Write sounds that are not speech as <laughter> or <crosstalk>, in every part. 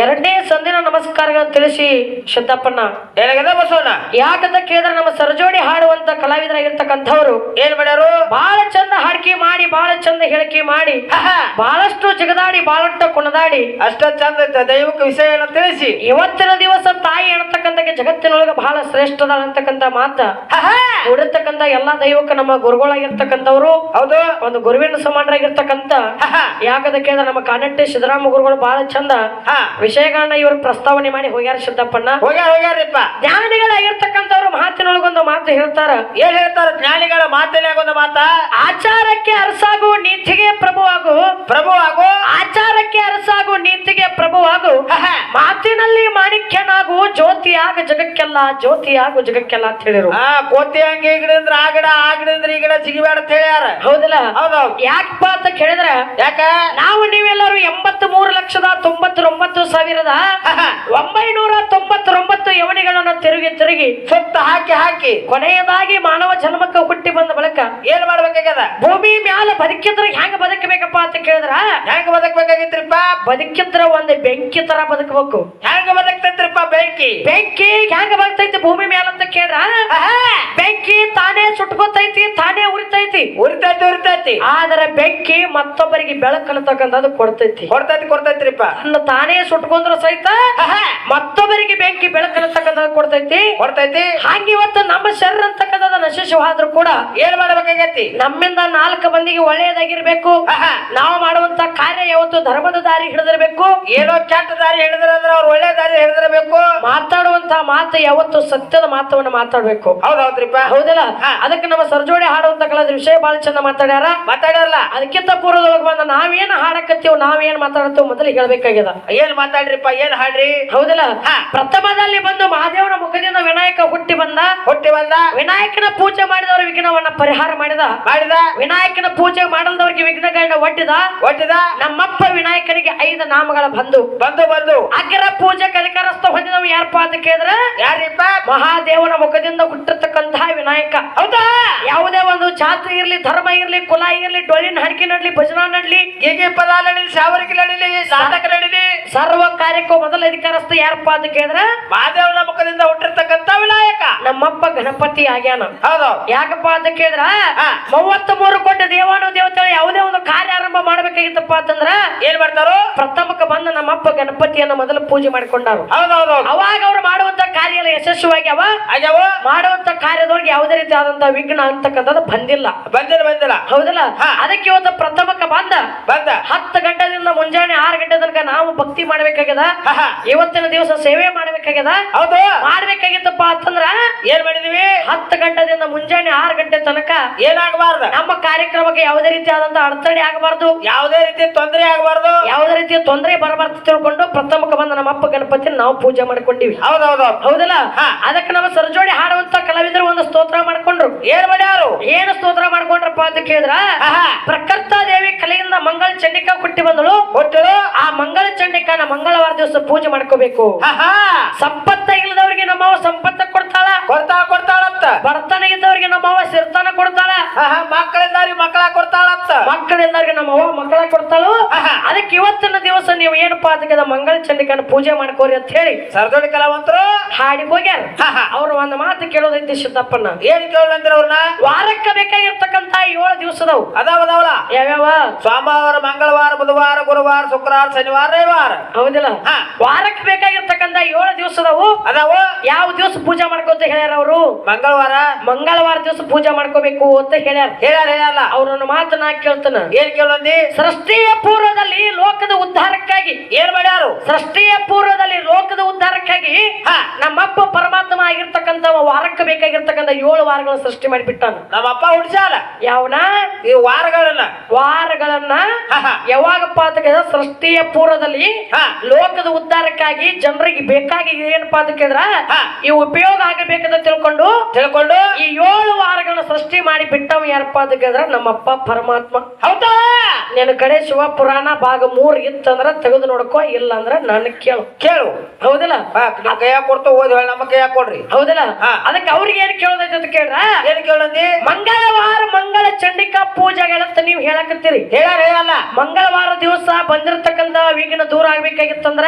ಎರಡನೇ ಸಂದಿನ ನಮಸ್ಕಾರಗಳನ್ನು ತಿಳಿಸಿ ಶದ್ದಪ್ಪಣ್ಣ ಏನಾಗದ ಬಸವಣ್ಣ? ಯಾಕಂತ ಕೇಳಿದ್ರೆ ನಮ್ಮ ಸರಜೋಡಿ ಹಾಡುವಂತ ಕಲಾವಿದರಾಗಿರ್ತಕ್ಕಂಥವ್ರು. ಏನ್ ಮಾಡ್ಯಾರು? ಬಹಳ ಚಂದ ಹಾಡಿಕೆ ಮಾಡಿ ಬಹಳ ಚಂದ ಹೇಳಿಕೆ ಮಾಡಿ ಬಹಳಷ್ಟು ಜಗದಾಡಿ ಬಹಳಷ್ಟ ಕುಣದಾಡಿ. ಅಷ್ಟ ಚಂದ ದೈವಕ್ಕೆ ವಿಷಯ ವಿಷಯವನ್ನು ತಿಳಿಸಿ. ಇವತ್ತಿನ ದಿವಸ ತಾಯಿ ಅನ್ನತಕ್ಕಂಥ ಜಗತ್ತಿನೊಳಗೆ ಬಹಳ ಶ್ರೇಷ್ಠದ ಅಂತಕ್ಕಂಥ ಮಾತ. ಕೂಡಿರ್ತಕ್ಕಂಥ ಎಲ್ಲಾ ದೈವಕ್ಕೆ ನಮ್ಮ ಗುರುಗಳಾಗಿರ್ತಕ್ಕಂಥವ್ರು ಹೌದು. ಒಂದು ಗುರುವಿನ ಸಮಾನರಾಗಿರ್ತಕ್ಕಂತ ಯಾಕದಕ್ಕೆ ನಮ್ಮ ಕಾನಟ್ಟಿ ಸಿದ್ದರಾಮ ಗುರುಗಳು ಬಹಳ ಚಂದ ವಿಷಯಗಳನ್ನ ಇವರು ಪ್ರಸ್ತಾವನೆ ಮಾಡಿ ಹೋಗ್ಯಾರ ಸಿದ್ದಪ್ಪಣ್ಣ. ಹೋಗ್ಯಾರ ಹೋಗ್ಯಾರಿಪ್ಪ. ಜ್ಞಾನಿಗಳಾಗಿರ್ತಕ್ಕಂಥವ್ರು ಮಾತಿನೊಳಗೊಂದು ಮಾತು ಹೇಳ್ತಾರ. ಏನ್ ಹೇಳ್ತಾರ ಜ್ಞಾನಿಗಳ ಮಾತಿನಾಗ ಒಂದು ಮಾತ? ಆಚಾರಕ್ಕೆ ಅರಸಾಗು ನೀತಿಗೆ ಪ್ರಭುವಾಗು. ಪ್ರಭು ಆಗು ಆಚಾರಕ್ಕೆ ಅರಸಾಗು ನೀತಿಗೆ ಪ್ರಭುವಾಗು ಆಹಾ, ಮಾತಿನಲ್ಲಿ ಮಾಣಿಕ್ಯನಾಗು ಜ್ಯೋತಿಯಾಗ ಜಗಕ್ಕೆಲ್ಲ ಜ್ಯೋತಿಯಾಗು ಜಗಕ್ಕೆಲ್ಲ ಅಂತ ಹೇಳಿರು. ಆ ಕೋತಿ ಹಂಗೆ ಈ ಆ ಗಿಡ ಆ ಗಿಡಂದ್ರ ಈ ಗಿಡ ಸಿಗಬೇಡ ಅಂತ ಹೇಳ್ಯಾರ. ಹೌದಲ್ಲ? ಹೌದೌದು. ಯಾಕಪ್ಪ ಅಂತ ಕೇಳಿದ್ರ ಯಾಕ? ನಾವು ನೀವೆಲ್ಲರೂ ಎಂಬತ್ ಮೂರು ಲಕ್ಷದ ತೊಂಬತ್ತೊಂಬತ್ತು ಸಾವಿರದ ಒಂಬೈನೂರ ತೊಂಬತ್ತೊಂಬತ್ತು ಯವನಿಗಳನ್ನ ತಿರುಗಿ ತಿರುಗಿ ಸುತ್ತ ಹಾಕಿ ಹಾಕಿ. ಕೊನೆಯದಾಗಿ ಮಾನವ ಜನ್ಮಕ್ಕೆ ಹುಟ್ಟಿ ಬಂದ ಬಳಿಕ ಏನ್ ಮಾಡ್ಬೇಕಾಗ್ಯದ? ಭೂಮಿ ಮ್ಯಾಲ ಬದುಕಿದ್ರ ಹೆಂಗ ಬದುಕಬೇಕಪ್ಪ ಅಂತ ಕೇಳಿದ್ರ? ಹೆಂಗ ಬದುಕಬೇಕಾಗಿತ್ರಿಪ್ಪ ಬದುಕಿದ್ರ ಒಂದ್ ಬೆಂಕಿ ತರ ಬದುಕಬೇಕು. ಹೆಂಗ ಬದುಕ್ತೈತ್ರಿಪ್ಪ ಬೆಂಕಿ? ಬೆಂಕಿ ಹೆಂಗ ಬರ್ತೈತಿ ಭೂಮಿ ಮೇಲೆ ಅಂತ ಕೇಳ್ರ? ಬೆಂಕಿ ತಾನೇ ಸುಟ್ಕೋತೈತಿ ತಾನೇ ಉರಿತೈತಿ. ಉರಿತೈತಿ ಉರಿತೈತಿ. ಆದ್ರೆ ಬೆಂಕಿ ಮತ್ತೊಬ್ಬರಿಗೆ ಬೆಳಕನ್ನತಕ್ಕಂಥದ್ದು ಕೊಡ್ತೈತಿ. ಕೊಡ್ತೈತಿ ಕೊಡ್ತೈತ್ರಿಪ್ಪ. ಅನ್ನ ತಾನೇ ಸುಟ್ಕೊಂಡ್ರ ಸಹಿತ ಮತ್ತೊಬ್ಬರಿಗೆ ಬೆಂಕಿ ಬೆಳಕನ್ನತಕ್ಕಂಥದ್ದು ಕೊಡ್ತೈತಿ. ಕೊಡ್ತೈತಿ. ಹಾಗೆ ಇವತ್ತು ನಮ್ಮ ಶರೀರ ಅಂತಕ್ಕಂಥದ್ದು ನಶಿಸುವಾದ್ರೂ ಕೂಡ ಏನ್ ಮಾಡ್ಬೇಕಾಗೈತಿ? ನಮ್ಮಿಂದ ನಾಲ್ಕು ಮಂದಿಗೆ ಒಳ್ಳೆಯದಾಗಿರ್ಬೇಕು. ನಾವು ಮಾಡುವಂತ ಕಾರ್ಯ ಯಾವತ್ತು ಧರ್ಮದ ದಾರಿ ಹಿಡಿದಿರ್ಬೇಕು. ಏನೋ ಕೆಟ್ಟ ದಾರಿ ಹಿಡಿದ್ರ ಅಂದ್ರೆ ಅವ್ರು ಒಳ್ಳೆ ದಾರಿ ಹೇಳಿದಿರಬೇಕು ಮಾತಾಡುವಂತ ಮಾತು ಯಾವತ್ತು ಸತ್ಯದ ಮಾತವನ್ನ ಮಾತಾಡ್ಬೇಕು. ಹೌದ್ ಹೌದ್ರಿಪ್ಪ ಹೌದಲ್ಲ. ಅದಕ್ಕೆ ನಮ್ಮ ಸರ್ಜೋಡಿ ಹಾಡುವಂತ ಕಲಾದ ವಿಷಯ ಬಹಳ ಚಂದ ಮಾತಾಡ್ಯಾರ. ಮಾತಾಡ್ಯಾರಲ್ಲ? ಅದಕ್ಕಿಂತ ಪೂರ್ವದೊಳಗೆ ಬಂದ ನಾವೇನ್ ಹಾಡಕತ್ತೀವಿ ನಾವೇನ್ ಮಾತಾಡತ್ತೀವಿ ಮೊದಲು ಹೇಳ್ಬೇಕಾಗ್ಯದ. ಏನ್ ಮಾತಾಡ್ರಿಪ್ಪ ಏನ್ ಹಾಡ್ರಿ? ಹೌದಲ್ಲ. ಪ್ರಥಮದಲ್ಲಿ ಬಂದು ಮಹಾದೇವನ ಮುಖದಿಂದ ವಿನಾಯಕ ಹುಟ್ಟಿ ಬಂದ. ಹುಟ್ಟಿ ಬಂದ? ವಿನಾಯಕನ ಪೂಜೆ ಮಾಡಿದವರ ವಿಘ್ನವನ್ನ ಪರಿಹಾರ ಮಾಡಿದ. ಮಾಡಿದ? ವಿನಾಯಕನ ಪೂಜೆ ಮಾಡಲ್ದವರಿಗೆ ವಿಘ್ನಗಳನ್ನ ಒಟ್ಟಿದ ಒಟ್ಟಿದ ನಮ್ಮಪ್ಪ ವಿನಾಯಕನಿಗೆ ಐದು ನಾಮಗಳ ಬಂದು. ಬಂದು ಬಂದು. ಅಗ್ರ ಪೂಜೆ ಅಧಿಕಾರಸ್ಥ ಹೊಂದಿದವ ಯಾರಪ್ಪ ಅಂತ ಕೇಳಿದ್ರೆ ಯಾರಿಪ್ಪ? ಮಹಾದೇವನ ಮುಖದಿಂದ ಹುಟ್ಟಿರ್ತಕ್ಕಂತಹ ವಿನಾಯಕ. ಹೌದಾ? ಯಾವುದೇ ಒಂದು ಜಾತಿ ಇರ್ಲಿ ಧರ್ಮ ಇರ್ಲಿ ಕುಲ ಇರ್ಲಿ ಡೊಳ್ಳಿನ ಹಡಿಕೆ ನಡ್ಲಿ ಭಜನಾ ನಡ್ಲಿ ಹೇಗೆ ಪದ ನಡೀಲಿ ಶಾವರಿಕೆ ನಡೀಲಿ ಸಾಧಕ ನಡೀಲಿ ಸರ್ವ ಕಾರ್ಯಕ್ಕೂ ಮೊದಲ ಅಧಿಕಾರಸ್ಥ ಯಾರಪ್ಪ ಅಂತ ಕೇಳಿದ್ರೆ ಮಹಾದೇವನ ಮುಖದಿಂದ ಹುಟ್ಟಿರ್ತಕ್ಕಂತ ವಿನಾಯಕ. ನಮ್ಮಪ್ಪ ಗಣಪತಿ ಆಗ್ಯಾನ. ಹೌದು. ಯಾಕಪ್ಪ ಅಂತ ಕೇಳಿದ್ರ ಮೂವತ್ತ್ ಮೂರು ಕೋಟಿ ದೇವಾನು ದೇವತೆಗಳು ಯಾವುದೇ ಒಂದು ಕಾರ್ಯ ಆರಂಭ ಮಾಡ್ಬೇಕಾಗಿತ್ತಪ್ಪ ಅಂತಂದ್ರ ಏನ್ ಮಾಡ್ತಾರೋ ಪ್ರಥಮಕ್ಕೆ ಬಂದು ನಮ್ಮಪ್ಪ ಗಣಪತಿಯನ್ನ ಮೊದಲು ಪೂಜೆ ಮಾಡಿಕೊಂಡಾರು. ಅವಾಗ ಅವ್ರು ಮಾಡುವಂತ ಕಾರ್ಯ ಎಲ್ಲ ಯಶಸ್ವಿಯಾಗಿ ಅವ? ಆಗ್ಯಾವ? ಮಾಡುವಂತ ಕಾರ್ಯದೊಳಗೆ ಯಾವುದೇ ರೀತಿ ಆದಂತ ವಿಘ್ನ ಅಂತಕ್ಕಂಥದ್ದು ಬಂದಿಲ್ಲ. ಬಂದಿಲ್ಲ ಬಂದಿಲ್ಲ. ಹೌದಲ್ಲ? ಅದಕ್ಕೆ ಇವತ್ತು ಪ್ರಥಮಕ್ಕೆ ಬಂದ. ಬಂದ. ಹತ್ತು ಗಂಟೆದಿಂದ ಮುಂಜಾನೆ ಆರು ಗಂಟೆ ತನಕ ನಾವು ಭಕ್ತಿ ಮಾಡ್ಬೇಕಾಗ್ಯದ. ಇವತ್ತಿನ ದಿವಸ ಸೇವೆ ಮಾಡ್ಬೇಕಾಗ್ಯದ? ಹೌದು. ಮಾಡ್ಬೇಕಾಗಿತ್ತಪ್ಪ ಅಂತಂದ್ರ ಏನ್ ಮಾಡಿದೀವಿ? ಹತ್ತು ಗಂಟೆದಿಂದ ಮುಂಜಾನೆ ಆರು ಗಂಟೆ ತನಕ ಏನಾಗಬಾರ್ದು? ನಮ್ಮ ಕಾರ್ಯಕ್ರಮಕ್ಕೆ ಯಾವುದೇ ರೀತಿ ಆದಂತ ಅಡಚಣೆ ಆಗಬಾರ್ದು. ಯಾವುದೇ ರೀತಿ ತೊಂದರೆ ಆಗಬಾರ್ದು. ಯಾವುದೇ ರೀತಿಯ ತೊಂದರೆ ಬರಬಾರ್ದು ತಿಳ್ಕೊಂಡು ಪ್ರಥಮಕ್ಕೆ ಬಂದ ನಮ್ಮ ಅಪ್ಪ ಗಣಪತಿ ನಾವು ಪೂಜೆ ಮಾಡ್ಕೊಂಡಿವಿ. ಹೌದೌದು ಹೌದಲ್ಲ. ಅದಕ್ಕೆ ನಮ್ಮ ಸರ್ಜೋಡಿ ಹಾಡುವಂತ ಕಲಾವಿದರು ಒಂದು ಸ್ತೋತ್ರ ಮಾಡ್ಕೊಂಡ್ರು. ಏನ್ ಮಾಡ್ಯಾರು ಏನು ಸ್ತೋತ್ರ ಮಾಡ್ಕೊಂಡ್ರಪ್ಪ ಅಂತ ಕೇಳಿದ್ರ. ಪ್ರಕರ್ತ ದೇವಿ ಕಲೆಯಿಂದ ಮಂಗಳ ಚಂಡಿಕಾ ಹುಟ್ಟಿ ಬಂದಳು. ಹುಟ್ಟಳು. ಆ ಮಂಗಳ ಚಂಡಿಕಾನ ಮಂಗಳವಾರ ದಿವಸ ಪೂಜೆ ಮಾಡ್ಕೋಬೇಕು. ಸಂಪತ್ತ ಇಲ್ಲದವ್ರಿಗೆ ನಮ್ಮವ ಸಂಪತ್ತ ಕೊಡ್ತಾಳ. ಕೊಡ್ತಾ ಕೊಡ್ತಾಳಂತ. ಬರ್ತನ ಇದ್ದವ್ರಿಗೆ ನಮ್ಮವ ಸಿರ್ತಾನ ಕೊಡ್ತಾಳ. ಮಕ್ಕಳ ಕೊಡ್ತಾಳಂತ ಮಕ್ಕಳೆಲ್ಲರಿಗೆ ನಮ್ಮವ್ವ ಮಕ್ಕಳ ಕೊಡ್ತಾಳು. ಅದಕ್ಕೆ ಇವತ್ತಿನ ದಿವಸ ನೀವು ಏನಪ್ಪಾ ಅದಕ್ಕೆ ಮಂಗಳ ಚಂಡಿಕಾನ ಪೂಜೆ ಮಾಡ್ಕೋರಿ ಅಂತ ಹೇಳಿ ಸರ್ದೋಡಿ ಕಲಾವಂತರು? ಹಾಡಿ ಹೋಗ್ಯಾರ. ಅವ್ರು ಒಂದು ಮಾತು ಕೇಳೋದೈತಿ ಸಿದ್ದಪ್ಪನ ಏನ್ ಕೇಳಂದ್ರ ಅವ್ರನ್ನ? ವಾರಕ್ಕೆ ಬೇಕಾಗಿರ್ತಕ್ಕಂತ ಏಳು ದಿವಸದವು. ಅದಾವ ಅದಾವಲ್ಲ ಯಾವ್ಯಾವ? ಸೋಮವಾರ ಮಂಗಳವಾರ ಬುಧವಾರ ಗುರುವಾರ ಶುಕ್ರವಾರ ಶನಿವಾರ ರವಿವಾರ. ಹೌದಿಲ್ಲ. ಹಾ. ವಾರಕ್ಕೆ ಬೇಕಾಗಿರ್ತಕ್ಕಂತ ಏಳು ದಿವಸದವು ಅದಾವ? ಯಾವ ದಿವಸ ಪೂಜೆ ಮಾಡ್ಕೋತ ಹೇಳ್ಯಾರ ಅವರು? ಮಂಗಳವಾರ? ಮಂಗಳವಾರ ದಿವಸ ಪೂಜೆ ಮಾಡ್ಕೋಬೇಕು ಅಂತ ಹೇಳ್ಯಾರ. ಹೇಳ್ಯಾರ ಹೇಳಲ್ಲ ಅವ್ರನ್ನ ಮಾತು ನಾ ಕೇಳ್ತಾನ. ಏನ್ ಕೇಳಂದಿ? ಸೃಷ್ಟಿಯ ಪೂರ್ವದಲ್ಲಿ ಲೋಕದ ಉದ್ಧಾರಕ್ಕಾಗಿ ಏನ್ ಮಾಡ್ಯಾರು? ಸೃಷ್ಟಿಯ ಪೂರ್ವದಲ್ಲಿ ಲೋಕದ ಉದ್ಧಾರಕ್ಕಾಗಿ ಹಾ. ನಮ್ಮಪ್ಪ ಪರಮಾತ್ಮ ಆಗಿರ್ತಕ್ಕಂತ ವಾರಕ್ಕೆ ಬೇಕಾಗಿರ್ತಕ್ಕಂತ ಏಳು ವಾರಗಳನ್ನ ಸೃಷ್ಟಿ ಮಾಡಿಬಿಟ್ಟಾನ. ನಮ್ಮಪ್ಪ ಹುಡ್ಸಾಲ ಯಾವನ? ಈ ವಾರಗಳನ್ನ? ವಾರಗಳನ್ನ. ಯಾವಾಗಪ್ಪ ಅಂತ ಸೃಷ್ಟಿಯ ಪೂರ್ವದಲ್ಲಿ ಹಾ. ಲೋಕದ ಉದ್ಧಾರಕ್ಕಾಗಿ ಜನರಿಗೆ ಬೇಕಾಗಿ ಏನಪ್ಪಾ ಅಂತ ಕೇಳಿದ್ರ? ಈ ಉಪಯೋಗ ಆಗಬೇಕಂತ ತಿಳ್ಕೊಂಡು ತಿಳ್ಕೊಂಡು. ಈ ಏಳು ವಾರಗಳನ್ನ ಸೃಷ್ಟಿ ಮಾಡಿ ಬಿಟ್ಟವ ಯಾರಪ್ಪ ಅಂತ ಕೇಳಿದ್ರ? ನಮ್ಮಪ್ಪ ಪರಮಾತ್ಮ. ಹೌದಾ? ನಿನ್ನ ಕಡೆ ಶಿವಪುರಾಣ ಭಾಗ ಮೂರ್ ಇತ್ತಂದ್ರ ತೆಗೆದು ನೋಡ್ಕೋ ಇಲ್ಲ ಅಂದ್ರ ನನ್ನ ಕೇಳು. ಕೇಳು. ಹೌದಿಲ್ಲ? ನಿಮ್ ಕೈಯಾಗ ಕೊಡ್ತು ಓದ್ ಹೇಳಿ ನಮ್ಮ ಕೈಯಾಗ ಕೊಡ್ರಿ. ಹೌದಿಲ್ಲ. ಅದಕ್ಕೆ ಅವ್ರಿಗೆ ಏನ್ ಕೇಳೋದೈತೆ ಅಂತ ಕೇಳ್ರ? ಏನ್ ಕೇಳಂದಿ? ಮಂಗಳವಾರ ಮಂಗಳ ಚಂಡಿಕಾ ಪೂಜೆಗಳಂತ ನೀವು ಹೇಳಕತ್ತೀರಿ. ಹೇಳಾರ ಹೇಳಲ್ಲ. ಮಂಗಳವಾರ ದಿವಸ ಬಂದಿರತಕ್ಕಂತ ವಿಘ್ನ ದೂರ ಆಗ್ಬೇಕಾಗಿತ್ತಂದ್ರ.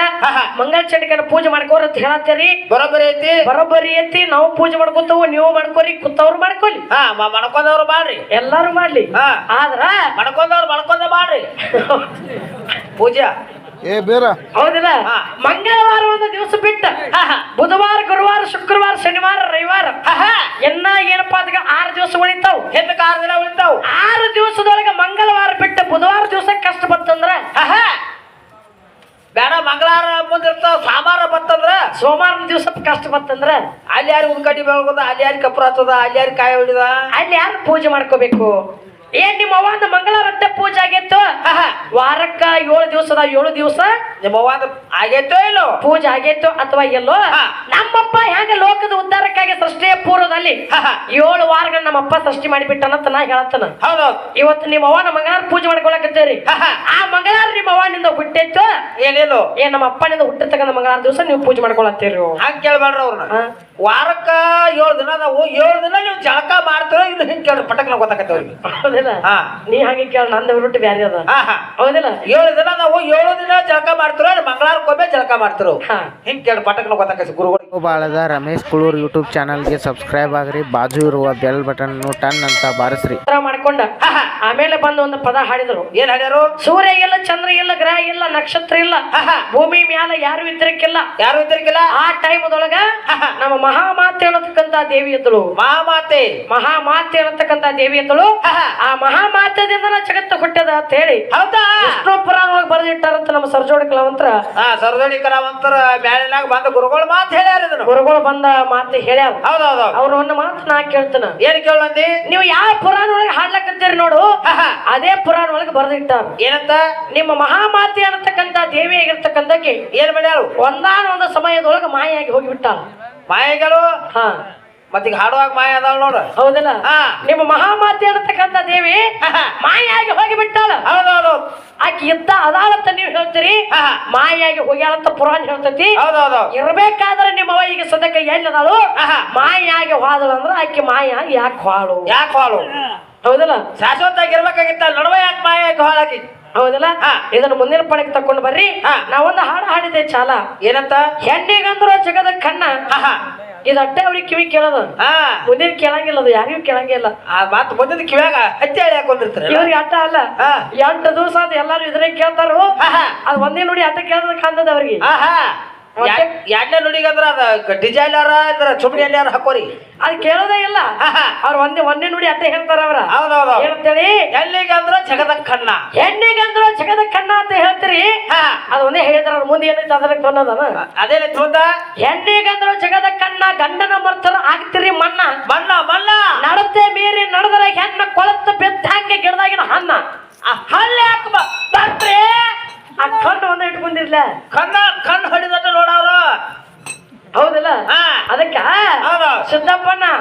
ಮಂಗಳ ಚಂಡಿಕನ ಪೂಜೆ ಮಾಡ್ಕೋರ್ ಅಂತ ಹೇಳತ್ತೀರಿ. ಬರೋಬ್ಬರಿ ಐತಿ? ಬರೋಬ್ಬರಿ ಐತಿ ನಾವು ಪೂಜೆ ಮಾಡ್ಕೊತವು ನೀವು ಮಾಡ್ಕೋರಿ ಕುತ್ತವ್ರು ಮಾಡ್ಕೊಲಿ. ಹಾ ಮ- ಮಣ್ಕೊಂಡವ್ರು ಮಾಡ್ರಿ. ಎಲ್ಲಾರು ಮಾಡ್ಲಿ. ಆದ್ರ ಆದ್ರ ಮಣ್ಕೊಂಡವ್ರು ಮಾಡ್ರಿ. ಪೂಜಾ. ಏ ಬೇರ. ಹೌದಿಲ್ಲ. ಮಂಗಳವಾರ ಒಂದು ದಿವಸ ಬಿಟ್ಟ. ಬುಧವಾರ ಗುರುವಾರ ಶುಕ್ರವಾರ ಶನಿವಾರ ರವಿವಾರ. ಎನ್ನ ಏನಪ್ಪ ಅದಕ್ಕೆ ಆರು ದಿವಸ ಉಳಿತಾವ್. ಎದಕ್ಕೆ ಆರು ದಿನ ಉಳಿತಾವ್. ಆರು ದಿವಸದೊಳಗೆ ಮಂಗಳವಾರ ಬಿಟ್ಟ ಬುಧವಾರ ದಿವಸ ಕಷ್ಟ ಬತ್ತಂದ್ರ. ಬೇಡ ಮಂಗಳವಾರ ಮುಂದಿರ್ತಾವ ಸಾಮಾರ ಬತ್ತಂದ್ರ? ಸೋಮವಾರ ದಿವಸ ಕಷ್ಟ ಬತ್ತಂದ್ರ? ಅಲ್ಲಿ ಯಾರು ಉದ್ಗಡ್ಡಿ ಬೆಳಗೋದ ಅಲ್ಲಿ ಯಾರು ಕಪ್ರ ಹತ್ತದ ಅಲ್ಲಿ ಯಾರು ಕಾಯಿ ಹೊಡಿದ? ಅಲ್ಲಿ ಯಾರು ಪೂಜೆ ಮಾಡ್ಕೋಬೇಕು? ಏನ್ ನಿಮ್ಮ ಅವ್ವಂದ ಮಂಗಳವಾರ ಅಟ್ಟೆ ಪೂಜೆ ಆಗೈತು. ವಾರಕ್ಕ ಏಳು ದಿವಸದ ಏಳು ದಿವಸ ನಿಮ್ಮ ಅವ್ವಂದ ಆಗೈತೋ ಇಲ್ಲೋ? ಪೂಜೆ ಆಗೇತೋ ಅಥವಾ ಎಲ್ಲೋ ನಮ್ಮಪ್ಪ ಹೆಂಗ ಲೋಕದ ಉದ್ಧಾರಕ್ಕಾಗಿ ಸೃಷ್ಟಿಯ ಪೂರ್ವದಲ್ಲಿ. ಏಳು ವಾರಗಳ ನಮ್ಮಪ್ಪ ಸೃಷ್ಟಿ ಮಾಡಿಬಿಟ್ಟನಂತ ನಾ ಹೇಳತ್ತನ ಹೌದೌದು. ಇವತ್ತು ನಿಮ್ಮ ಅವ್ವನ ಮಂಗಳಾರ ಪೂಜೆ ಮಾಡ್ಕೊಳಕತ್ತೀರಿ. ಆ ಮಂಗಳಾರ ನಿಮ್ಮ ಅವ್ವನಿಂದ ಹುಟ್ಟಿತ್ತು. ಏನೇನು ಏ ನಮ್ಮ ಅಪ್ಪನಿಂದ ಹುಟ್ಟಿರ್ತಕ್ಕಂಥ ಮಂಗಳಾರ ದಿವಸ ನೀವು ಪೂಜೆ ಮಾಡ್ಕೊಳತ್ತೀರಿ. ಹಂಗ ಕೇಳ್ಬೇಡ್ರಿ ಅವ್ರನ್ನ. ವಾರಕ್ಕ ಏಳು ದಿನ ನಾವು ಏಳು ದಿನ ನೀವು ಜಳಕ ಮಾಡ್ತೀರೋ ಇದು ಹಿಂಗೆ ಕೇಳ್ರಿ ಪಟಕ್ನ ಗೊತ್ತಾಗತ್ತೆ ಅವ್ರಿಗೆ. ಹೌದಿಲ್ಲ? ಹಾ. ನೀ ಹಂಗೆ ಕೇಳ ನಂದು ಬಿಟ್ಟು ಬ್ಯಾರಿ ಅದ. ಹಾ ಹಾ. ಹೌದಿಲ್ಲ? ಏಳು ದಿನ ನಾವು ಏಳು ದಿನ ಜಳಕ ಮಾಡ್ತಿರೋ ಮಂಗಳವಾರಕ್ಕೊಮ್ಮೆ ಜಳಕ ಮಾಡ್ತಿರೋ? ಹಾ. ಹಿಂಗ್ ಕೇಳಿ ಪಟಕ್ನ ಗೊತ್ತಾಕತ್ತೆ ಗುರುಗಳು. ಬಾಳದ ರಮೇಶ್ ಕುಳೂರ್ ಯೂಟ್ಯೂಬ್ ಚಾನಲ್ಗೆ ಸಬ್ಸ್ಕ್ರೈಬ್ ಆಗ್ರಿ ಬಾಜು ಇರುವ ಬೆಲ್ ಬಟನ್ ಟನ್ ಅಂತ ಬಾರಿಸ್ರಿ. ಮಾಡ್ಕೊಂಡ. ಆಮೇಲೆ ಬಂದು ಒಂದು ಪದ ಹಾಡಿದ್ರು. ಏನ್ ಹಾಡ್ಯಾರು? ಸೂರ್ಯ ಇಲ್ಲ ಚಂದ್ರ ಇಲ್ಲ ಗ್ರಹ ಇಲ್ಲ ನಕ್ಷತ್ರ ಇಲ್ಲ. ಭೂಮಿ ಮ್ಯಾಲ ಯಾರು ಇದ್ರಕ್ಕಿಲ್ಲ ಯಾರು ಇದ್ರಿಗಿಲ್ಲ ಆ ಟೈಮ್ದೊಳಗ ನಮ್ಮ ಮಹಾಮಾತೆ ಅನ್ನತಕ್ಕಂತ ದೇವಿ ಇದ್ದಳು ಮಹಾಮಾತೆ. ಮಹಾಮಾತೆ ಅನ್ನತಕ್ಕಂತ ದೇವಿ ಇದ್ದಳು. ಆ ಮಹಾಮಾತೆದಿಂದ ಜಗತ್ತು ಹುಟ್ಟದ ಅಂತ ಹೇಳಿ ಹೌದಾ? ವಿಷ್ಣು ಪುರಾಣ ಒಳಗೆ ಬರೆದಿಟ್ಟಾರಂತ ನಮ್ಮ ಸರ್ಜೋಡಿ ಕಲಾವಂತರ. ಸರ್ಜೋಡಿ ಕಲಾವಂತರ ಮ್ಯಾಲಿನಾಗ ಬಂದ ಗುರುಗಳ ಮಾತು ಹೇಳ್ಯಾರ ಇದನ್ನು. ಗುರುಗಳು ಬಂದ ಮಾತು ಹೇಳ್ಯಾರ. ಹೌದೌದು. ಅವ್ರ ಒಂದು ಮಾತು ನಾ ಕೇಳ್ತಾನ. ಏನ್ ಕೇಳಂದಿ? ನೀವು ಯಾವ ಪುರಾಣ ಒಳಗೆ ಹಾಡ್ಲಕ್ಕಂತೀರಿ ನೋಡು. ಅದೇ ಪುರಾಣ ಒಳಗೆ ಬರೆದಿಟ್ಟಾರ. ಏನಂತ? ನಿಮ್ಮ ಮಹಾಮಾತೆ ಅನ್ನತಕ್ಕಂತ ದೇವಿ ಆಗಿರ್ತಕ್ಕಂಥಕ್ಕೆ ಏನ್ ಮಾಡ್ಯಾರು ಒಂದಾನ ಒಂದು ಸಮಯದೊಳಗೆ ಮಾಯಾಗಿ ಹೋಗಿಬಿಟ್ಟಾಳ. ಮಾಯಗಳು? ಹಾ. ಮತ್ತೀಗ ಹಾಡುವಾಗ ಮಾಯ ಅದಾಳ ನೋಡು. ಹೌದಲ್ಲ. ನಿಮ್ಮ ಮಹಾಮಾತೆ ಅನ್ನತಕ್ಕಂತ ದೇವಿ ಮಾಯಾಗಿ ಹೋಗಿ ಹೋಗಿಬಿಟ್ಟಾಳ. ಹೌದೌದು ಆಕಿ ಇದ್ದ ಅದಾಳಂತ ನೀವು ಹೇಳ್ತೀರಿ. ಮಾಯಾಗಿ ಹೋಗ್ಯಾಳಂತ ಪುರಾಣ ಹೇಳ್ತೈತಿ? ಹೌದೌದು ಇರ್ಬೇಕಾದ್ರೆ ನಿಮ್ಮ ಅವ್ವ ಈಗ ಸದ್ಯಕ್ಕೆ ಎಲ್ಲಿದಾಳು. ಮಾಯಾಗಿ ಹೋದಳು ಅಂದ್ರೆ ಆಕಿ ಮಾಯ ಯಾಕೆ ಹಾಳು? ಯಾಕೆ ಹಾಳು? ಹೌದಲ್ಲ? ಶಾಶ್ವತ ಆಗಿರ್ಬೇಕಾಗಿತ್ತ ನಡುವೆ ಯಾಕೆ ಮಾಯಾಗಿ ಹಾಳಾಗಿ? ಹೌದಿಲ್ಲ. ಇದನ್ನ ಮುಂದಿನ ಪಣಕ್ಕೆ ತಕೊಂಡು ಬರ್ರಿ. ನಾವೊಂದು ಹಾಡು ಹಾಡಿದೆ ಚಾಲ. ಏನಂತ? ಹೆಣ್ಣಿಗಂದ್ರು ಜಗದ ಕಣ್ಣ. ಇದು ಅಟ್ಟೆ ಅವ್ರಿಗೆ ಕಿವಿ ಕೇಳೋದು. ಮುಂದಿನ ಕೇಳಂಗಿಲ್ಲ ಅದು ಯಾರಿಗೂ ಕೇಳಂಗಿಲ್ಲ ಆ ಮಾತು ಬಂದಿದ್ದು ಕಿವ್ಯಾಗ ಅತ್ತೆ ಹಳಿ ಹಾಕೊಂಡಿರ್ತಾರೆ ಇವ್ರಿಗೆ ಅಟ್ಟ ಅಲ್ಲ. ಎಂಟು ದಿವಸ ಅದು ಎಲ್ಲಾರು ಇದ್ರೆ ಕೇಳ್ತಾರು. ಅದು ಒಂದೇ ನೋಡಿ ಅಟ್ಟ ಕೇಳೋದಕ್ಕೆ ಕಾಣ್ತದ ಅವ್ರಿಗೆ. ಎರಡನೇ ನುಡಿಗಂದ್ರ ಅದ ಡಿಸೈನರ್ ಅಂದ್ರ ಚುಮ್ನಿ ಎಲ್ಲಾರು ಹಾಕೋರಿ? ಅದು ಕೇಳೋದೇ ಇಲ್ಲ. ಅವ್ರ ಒಂದೇ ಒಂದೇ ನುಡಿ ಅಂತ ಹೇಳ್ತಾರ ಅವ್ರ. ಹೌದೌದು ಏನಂತೇಳಿ ಎಲ್ಲಿಗಂದ್ರ ಜಗದ ಕಣ್ಣ ಹೆಣ್ಣಿಗಂದ್ರು ಜಗದ ಕಣ್ಣ ಅಂತ ಹೇಳ್ತೀರಿ. ಅದು ಒಂದೇ ಹೇಳಿದ್ರ ಮುಂದೆ ಏನೈತೆ ಅದ್ರ ತೊನ್ನದನ ಅದೇ ತುಂದ ಹೆಣ್ಣಿಗಂದ್ರು ಜಗದ ಕಣ್ಣ ಗಂಡನ ಮರ್ತನ ಆಗ್ತಿರಿ ಮಣ್ಣ ಮಣ್ಣ ಮಣ್ಣ ನಡತೆ ಮೀರಿ ನಡೆದ್ರ ಹೆಣ್ಣ ಕೊಳತ್ತ ಬಿದ್ದ ಹಂಗೆ ಗಿಡದಾಗಿನ ಹಣ್ಣ. ಆ ಹಲ್ಲೆ ಹಾಕ ಬರ್ತ್ರಿ. ಆ ಕಣ್ಣು ಒಂದ ಇಟ್ಕೊಂಡಿರ್ಲ. ಕಣ್ಣ ಕಣ್ಣು ನೋಡವ್ರು ಹೌದಲ್ಲ ಹಾ. ಅದಕ್ಕ ಹೌದು.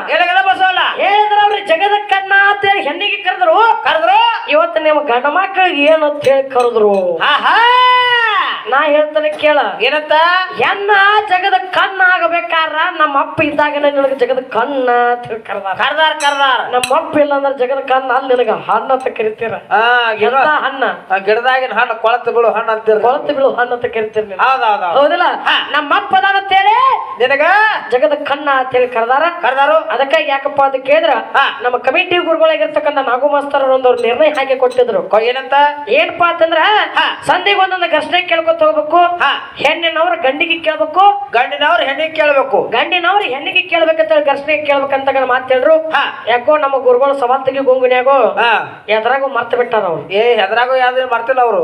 ಎಲ್ಲಿಗೆಲ್ಲ ಬಸವಲ್ಲ ಏನಂದ್ರ ಅವ್ರಿ ಜಗದ ಕಣ್ಣ ಅಂತ ಹೇಳಿ ಹೆಣ್ಣಿಗೆ ಕರೆದ್ರು. ಕರೆದ್ರು? ಇವತ್ತು ನಿಮ್ಮ ಗಂಡ ಮಕ್ಕಳಿಗೆ ಏನು ಅಂತ ಹೇಳಿ ಕರೆದ್ರು? ಆಹಾ! ನಾ ಹೇಳ್ತಾನೆ ಕೇಳ. ಏನಂತ? ಹೆಣ್ಣ ಜಗದ ಕಣ್ಣ ಆಗಬೇಕಾರ ನಮ್ಮ ಅಪ್ಪ ಇದ್ದಾಗ ನಿನಗೆ ಜಗದ ಕಣ್ಣ ಅಂತ ಹೇಳಿ ಕರ್ದಾರ. ಕರ್ದಾರ ಕರ್ದಾರ. ನಮ್ಮ ಅಪ್ಪ ಇಲ್ಲ ಅಂದ್ರೆ ಜಗದ ಕಣ್ಣ ಅಲ್ಲಿ ನಿನಗ ಹಣ್ಣ ಅಂತ ಕರಿತೀರ? ಆ ಗಿಡ. ಎಂತ ಹಣ್ಣ? ಗಿಡದಾಗಿನ ಹಣ್ಣು ಕೊಳತು ಬಿಡು ಹಣ್ಣು ಅಂತೀರ ಕೊಳತು ಬಿಳು ಹಣ್ಣು ಅಂತ ಕರಿತೀರಿ ಹೌದಿಲ್ಲ. ನಮ್ಮ ಅಪ್ಪ ನಿನಗ? ಜಗದ ಕಣ್ಣ ಅಂತೇಳಿ ಕರೆದಾರ? ಕರ್ದಾರು? ಅದಕ್ಕೆ ಯಾಕಪ್ಪ ಅಂತ ಕೇಳಿದ್ರ. ನಮ್ಮ ಕಮಿಟಿ ಗುರುಗಳಾಗಿರ್ತಕ್ಕಂಥ ನಾಗು ಮಾಸ್ತರ್ ಒಂದು ನಿರ್ಣಯ ಹಾಗೆ ಕೊಟ್ಟಿದ್ರು. ಏನಂತ? ಏನಪ್ಪ ಅಂತಂದ್ರ. ಸಂಧಿಗೆ ಒಂದೊಂದು ಘರ್ಷಣೆ ಕೇಳ್ಕೊತ ಹೋಗ್ಬೇಕು ಹೆಣ್ಣಿನವ್ರು ಗಂಡಿಗೆ ಕೇಳ್ಬೇಕು ಗಂಡಿನವ್ರು ಹೆಣ್ಣಿಗೆ ಕೇಳ್ಬೇಕು. ಗಂಡಿನವ್ರ ಹೆಣ್ಣಿಗೆ ಕೇಳ್ಬೇಕಂತ ಹೇಳಿ ಘರ್ಷಣೆ ಕೇಳ್ಬೇಕಂತ ಮಾತು ಹೇಳ್ರು. ಯಾಕೋ ನಮ್ಮ ಗುರುಗಳು ಸವಾಲ್ತಿಗೆ ಗುಂಗುನ್ಯಾಗೋ ಹಾ. ಎದ್ರಾಗೂ ಮರ್ತ ಬಿಟ್ಟಾರ ಅವ್ರು. ಏ ಹೆದ್ರಾಗು ಯಾವ್ದು ಮರ್ತಿಲ್ಲ ಅವರು.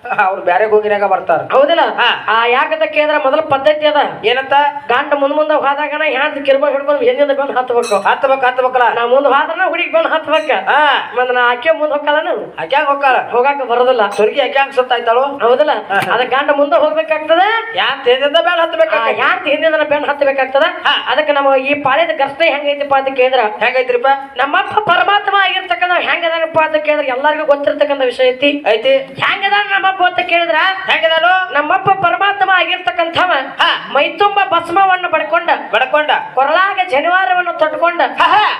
<laughs> ಅವ್ರು ಬ್ಯಾರೆ ಹೋಗಿನಾಗ ಬರ್ತಾರ. ಹೌದಿಲ್ಲ? ಆ ಯಾಕಂತ ಕೇಳಿದ್ರ ಮೊದಲ ಪದ್ಧತಿ ಅದ. ಏನಂತ? ಗಂಡ ಮುಂದ್ ಮುಂದೆ ಹೋದಾಗನ ಹ್ಯಾಂಡ್ ಕಿರ್ಬ ಹಿಡ್ಕೊಂಡು ಹಿಂದಿಂದ ಬಂದು ಹತ್ಬೇಕು? ಹತ್ತಬೇಕ ಹತ್ಬೇಕಲ್ಲ? ನಾ ಮುಂದ್ ಹಾದ್ರನ ಹುಡುಗಿ ಬಂದು ಹತ್ಬೇಕ. ಹಾ. ಮತ್ತ ನಾ ಆಕೆ ಮುಂದ್ ಹೋಗಲ್ಲ ಆಕ್ಯಾಗ ಹೋಗ್ತಾಳ ಹೋಗಾಕ ಬರೋದಿಲ್ಲ. ಸುರ್ಗಿ ಸುತ್ತ ಸುತ್ತಾಯ್ತಾಳು? ಹೌದಲ್ಲ? ಅದ ಗಂಡ ಮುಂದೆ ಹೋಗ್ಬೇಕಾಗ್ತದ? ಯಾಂತ ಹಿಂದಿಂದ ಬೇಡ ಹತ್ತಬೇಕ ಯಾಂತ ಹಿಂದಿಂದ ಬೆನ್ ಹತ್ತಬೇಕಾಗ್ತದ ಹಾ. ಅದಕ್ಕೆ ನಮ್ಮ ಈ ಪಾಳ್ಯದ ಕಷ್ಟ ಹೆಂಗೈತಿಪ್ಪ ಅಂತ ಕೇಳಿದ್ರ. ಹೆಂಗೈತ್ರಿಪ್ಪ? ನಮ್ಮಪ್ಪ ಪರಮಾತ್ಮ ಆಗಿರ್ತಕ್ಕಂಥ ಹೆಂಗದಪ್ಪ ಅಂತ ಕೇಳಿದ್ರ. ಎಲ್ಲರಿಗೂ ಗೊತ್ತಿರ್ತಕ್ಕಂಥ ವಿಷಯ ಐತಿ. ಐತಿ. ಹೆಂಗದಾನ ನಮ್ಮಪ್ಪ ಅಂತ ಕೇಳಿದ್ರ ಹೆಂಗದಾನು ನಮ್ಮಪ್ಪ ಪರಮಾತ್ಮ ಆಗಿರ್ತಕ್ಕಂಥವ. ಹಾ. ಮೈ ತುಂಬ ಭಸ್ಮವನ್ನು ಪಡ್ಕೊಂಡ. ಬಡ್ಕೊಂಡ ಕೊರಳಾಗ ಜನಿವಾರವನ್ನು ತೊಟ್ಕೊಂಡ.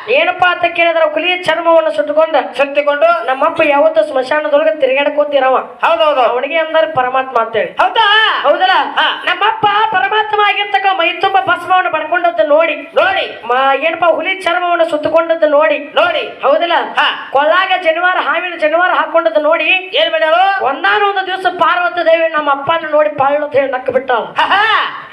ಏನಪ್ಪಾ ಅಂತ ಕೇಳಿದ್ರ ಕುಲಿಯ ಚರ್ಮವನ್ನು ಸುಟ್ಟುಕೊಂಡ. ಸುತ್ತಿಕೊಂಡು? ನಮ್ಮಪ್ಪ ಯಾವತ್ತು ಸ್ಮಶಾನದೊಳಗ ತಿರುಗಾಡ್ಕೋತಿರವ ಹೌದೌದು. ಅವನಿಗೆ ಅಂದಾರ ಪರಮಾತ್ಮ ಅಂತೇಳಿ. ಹೌದಾ? ಹೌದಲ್ಲ. ನಮ್ಮಪ್ಪ ಪರಮಾತ್ಮ ಆಗಿರ್ತಕ್ಕ ಮೈ ತುಂಬ ಭಸ್ಮವನ್ನು ನೋಡಿ. ನೋಡಿ. ಮಾ ಏನಪ್ಪಾ ಹುಲಿ ಚರ್ಮವನ್ನು ಸುತ್ತಕೊಂಡದ್ದು ನೋಡಿ. ನೋಡಿ. ಹೌದಲ್ಲ. ಕೊಳ್ಳಾಗ ಜನಿವಾರ ಹಾವಿನ ಜನಿವಾರ ಹಾಕೊಂಡದ್ದು ನೋಡಿ. ಏನ್ ಮಾಡ್ಯಾರು ಒಂದಾನ ಒಂದು ದಿವಸ ಪಾರ್ವತ ದೇವಿ ನಮ್ಮ ಅಪ್ಪನ ನೋಡಿ ಪಾಳ್ ಅಂತ ಹೇಳಿ ನಕ್ಕ ಬಿಟ್ಟಾಳ.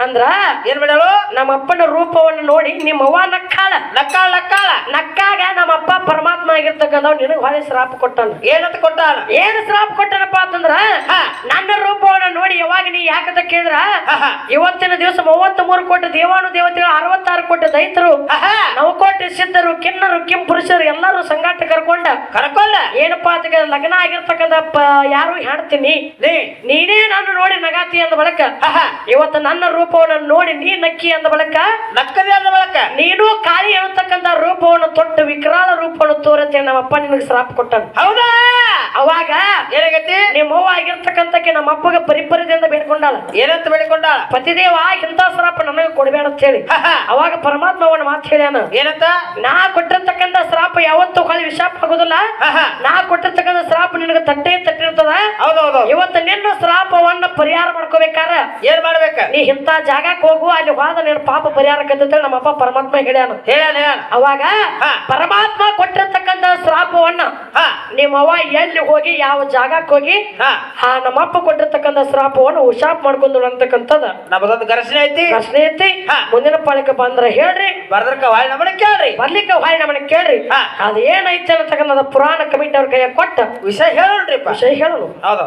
ಅಂದ್ರ ಏನ್ ಮಾಡ್ಯಾಳು? ನಮ್ಮ ಅಪ್ಪನ ರೂಪವನ್ನು ನೋಡಿ ನಿಮ್ಮ ಅವ್ವ ನಕ್ಕಾಳ. ನಕ್ಕಾಳ ನಕ್ಕಾಳ. ನಕ್ಕಾಗ ನಮ್ಮ ಅಪ್ಪ ಪರಮಾತ್ಮ ಆಗಿರ್ತಕ್ಕಂಥವ್ ನಿನಗ್ ಹೊಳೆ ಶ್ರಾಪ ಕೊಟ್ಟಾನ. ಏನಂತ ಕೊಟ್ಟಾಳ? ಏನ್ ಶ್ರಾಪ ಕೊಟ್ಟನಪ್ಪ ಅಂತಂದ್ರ ನನ್ನ ರೂಪವನ್ನ ನೋಡಿ ಯಾವಾಗ ನೀ ಯಾಕಂತ ಕೇಳಿದ್ರ. ಇವತ್ತಿನ ದಿವಸ ಮೂವತ್ತ್ ಮೂರು ಕೋಟಿ ದೇವಾನು ದೇವತೆಗಳು ಅರವತ್ತಾರು ಕೋಟಿ ದೈತರು ನವ ಕೋಟಿ ಸಿದ್ಧರು ಕಿನ್ನರು ಕಿಂ ಪುರುಷರು ಎಲ್ಲರೂ ಸಂಘಟ ಕರ್ಕೊಂಡ. ಕರ್ಕೊಂಡ. ಏನಪ್ಪಾ ಅಂತ ಲಗ್ನ ಆಗಿರ್ತಕ್ಕಂಥ ಯಾರು ಹೇಳ್ತೀನಿ ನೀ ನೀನೇ ನಾನು ನೋಡಿ ನಗಾತಿ ಅಂದ ಬಳಕ. ಇವತ್ತು ನನ್ನ ರೂಪವನ್ನು ನೋಡಿ ನೀ ನಕ್ಕಿ ಅಂದ ಬಳಕ? ನಕ್ಕದೆ ಅಂದ ಬಳಕ? ನೀನು ಕಾಳಿ ಹೇಳತಕ್ಕಂತ ರೂಪವನ್ನು ತೊಟ್ಟು ವಿಕ್ರಾಲ ರೂಪವನ್ನು ತೋರತ್ತೆ ನಮ್ಮಪ್ಪ ನಿನಗೆ ಶ್ರಾಪ ಕೊಟ್ಟನು. ಹೌದಾ? ಅವಾಗ ಏನಾಗೈತಿ? ನಿಮ್ಮ ಅವ್ವ ಆಗಿರ್ತಕ್ಕಂಥಕ್ಕೆ ನಮ್ಮ ಅಪ್ಪಗ ಪರಿಪರಿದಿಂದ ಬೇಡ್ಕೊಂಡಾಳ ಏನಂತ ಬೇಡಿಕೊಂಡಾಳ ಪತಿದೇವ ಇಂಥ ಶ್ರಾಪ ನನಗೆ ಕೊಡಬೇಡ ಅಂತ ಹೇಳಿ. ಅವಾಗ ಪರಮಾತ್ಮ ಅವನ ಮಾತು ಹೇಳ್ಯಾನ ಏನಂತ? ನಾ ಕೊಟ್ಟಿರ್ತಕ್ಕಂಥ ಶ್ರಾಪ ಯಾವತ್ತೂ ಹೊಳಿ ವಿಷಾಪ ಆಗೋದಿಲ್ಲ. ನಾ ಕೊಟ್ಟಿರ್ತಕ್ಕಂಥ ಶ್ರಾಪ ನಿನಗೆ ತಟ್ಟೆ ತಟ್ಟಿರ್ತದ. ಹೌದೌದು. ಇವತ್ತು ನಿನ್ನ ಶ್ರಾಪವನ್ನ ಪರಿಹಾರ ಮಾಡ್ಕೋಬೇಕಾರ? ಏನ್ ಮಾಡ್ಬೇಕ? ನೀ ಇಂಥ ಜಾಗಕ್ಕೆ ಹೋಗು ಅಲ್ಲಿ ಹೋದ ನಿನ್ನ ಪಾಪ ಪರಿಹಾರ ಕತ್ತೇಳಿ ನಮ್ಮಪ್ಪ ಪರಮಾತ್ಮ ಹೇಳ್ಯಾನ. ಹೇಳ್ಯಾನ ಅವಾಗ ಪರಮಾತ್ಮ ಕೊಟ್ಟಿರ್ತಕ್ಕಂಥ ಶ್ರಾಪವನ್ನ ನಿಮ್ಮವ್ವ ಎಲ್ಲಿ ಹೋಗಿ ಯಾವ ಜಾಗಕ್ಕೆ ಹೋಗಿ ಹಾ. ಆ ನಮ್ಮಪ್ಪ ಕೊಟ್ಟಿರ್ತಕ್ಕಂಥ ಶ್ರಾಪವನ್ನು ಹುಷಾಪ್ ಮಾಡ್ಕೊಂಡು ಅಂತಕ್ಕಂಥದ್ದು ನಮ್ದೊಂದು ಘರ್ಷಣೆ ಐತಿ? ಘರ್ಷಣೆ ಐತಿ. ಮುಂದಿನ ಪಾಳಕ್ಕೆ ಬಂದ್ರ ಹೇಳ್ರಿ. ಬರ್ದರ್ಕ ವಾಳ್ ನಮ್ಮನೆ ಕೇಳ್ರಿ. ಬರ್ಲಿಕ್ಕೆ ಹೊಳ್ಳಿ ನಮ್ಮನ್ನ ಕೇಳ್ರಿ. ಹಾ. ಅದ ಏನೈತೆ ಅನ್ನತಕ್ಕಂಥ ಪುರಾಣ ಕಮಿಟಿ ಅವ್ರ ಕೈಯಾಗ ಕೊಟ್ಟ. ವಿಷಯ ಹೇಳೋಣ್ರಿಪ್ಪ. ವಿಷಯ ಹೇಳೋನು ಹೌದು.